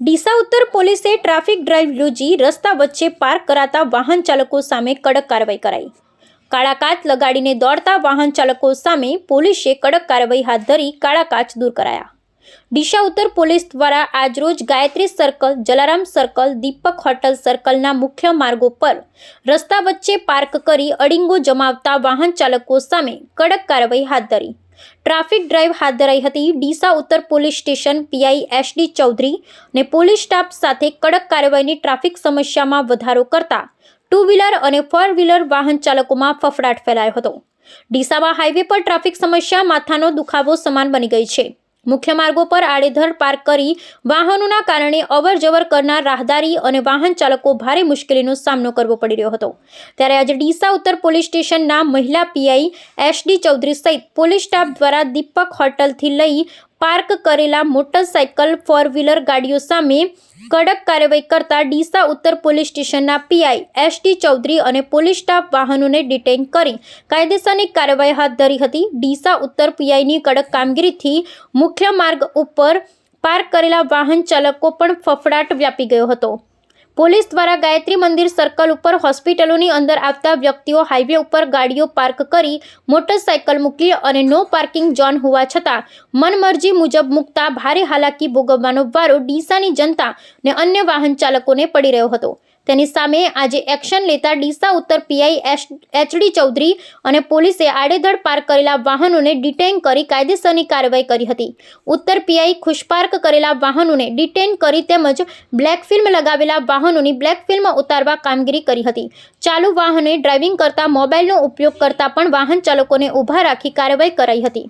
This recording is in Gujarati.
ડીસા ઉત્તર પોલીસે ટ્રાફિક ડ્રાઈવ યોજી રસ્તા વચ્ચે પાર્ક કરાતા વાહન ચાલકો સામે કડક કાર્યવાહી કરાઈ. કાળા કાચ લગાડીને દોડતા વાહન ચાલકો સામે પોલીસે કડક કાર્યવાહી હાથ ધરી કાળા કાચ દૂર કરાયા. ડીસા ઉત્તર પોલીસ દ્વારા આજરોજ Gayatri circle, Jalaram circle, Deepak hotel સર્કલના મુખ્ય માર્ગો પર રસ્તા વચ્ચે પાર્ક કરી અડિંગો જમાવતા વાહન ચાલકો સામે કડક કાર્યવાહી હાથ ધરી. ટ્રાફિક ડ્રાઈવ હાથ ધરાઈ હતી. ડીસા ઉત્તર police station PI SD Chaudhary ને પોલીસ સ્ટાફ સાથે કડક કાર્યવાહીની ટ્રાફિક સમસ્યામાં વધારો કરતા ટુ વ્હીલર અને ફોર વ્હીલર વાહન ચાલકોમાં ફફડાટ ફેલાયો હતો. ડીસામાં હાઈવે પર ટ્રાફિક સમસ્યા, માથાનો દુખાવો સમાન બની ગઈ છે. મુખ્ય માર્ગો પર આડેધડ પાર્ક કરી વાહનોના કારણે અવર જવર કરનાર રાહદારી અને વાહન ચાલકો ભારે મુશ્કેલીનો સામનો કરવો પડી રહ્યો હતો. ત્યારે આજે ડીસા ઉત્તર પોલીસ સ્ટેશનના મહિલા પીઆઈ એસડી ચૌધરી સહિત પોલીસ સ્ટાફ દ્વારા દીપક હોટલથી લઈ પાર્ક કરેલા મોટરસાયકલ ફોર વ્હીલર ગાડીઓ સામે કડક કાર્યવાહી કરતા ડીસા ઉત્તર પોલીસ સ્ટેશનના પીઆઈ એસ ટી ચૌધરી અને પોલીસ સ્ટાફ વાહનોને ડિટેઇન કરી કાયદેસરની કાર્યવાહી હાથ ધરી હતી. ડીસા ઉત્તર પીઆઈની કડક કામગીરીથી મુખ્ય માર્ગ ઉપર પાર્ક કરેલા વાહન ચાલકો પણ ફફડાટ વ્યાપી ગયો હતો. પોલીસ દ્વારા ગાયત્રી મંદિર સર્કલ ઉપર હોસ્પિટલોની અંદર આવતા વ્યક્તિઓ હાઈવે ઉપર ગાડીઓ પાર્ક કરી મોટરસાયકલ મૂકી અને નો પાર્કિંગ ઝોન હોવા છતાં મનમરજી મુજબ મૂકતા ભારે હાલાકી ભોગવવાનો વારો ડીસાની જનતા ને અન્ય વાહન ચાલકોને પડી રહ્યો હતો. તેની સામે આજે એક્શન લેતા ડીસા ઉત્તર પીઆઈ એચડી ચૌધરી અને પોલીસે આડેધડ પાર્ક કરેલા વાહનોને ડિટેઇન કરી કાયદેસરની કાર્યવાહી કરી હતી. ઉત્તર પીઆઈ ખુશપાર્ક કરેલા વાહનોને ડિટેઇન કરી તેમજ બ્લેક ફિલ્મ લગાવેલા વાહનોની બ્લેક ફિલ્મ ઉતારવા કામગીરી કરી હતી. ચાલુ વાહને ડ્રાઇવિંગ કરતા મોબાઈલનો ઉપયોગ કરતા પણ વાહન ચાલકોને ઊભા રાખી કાર્યવાહી કરાઈ હતી.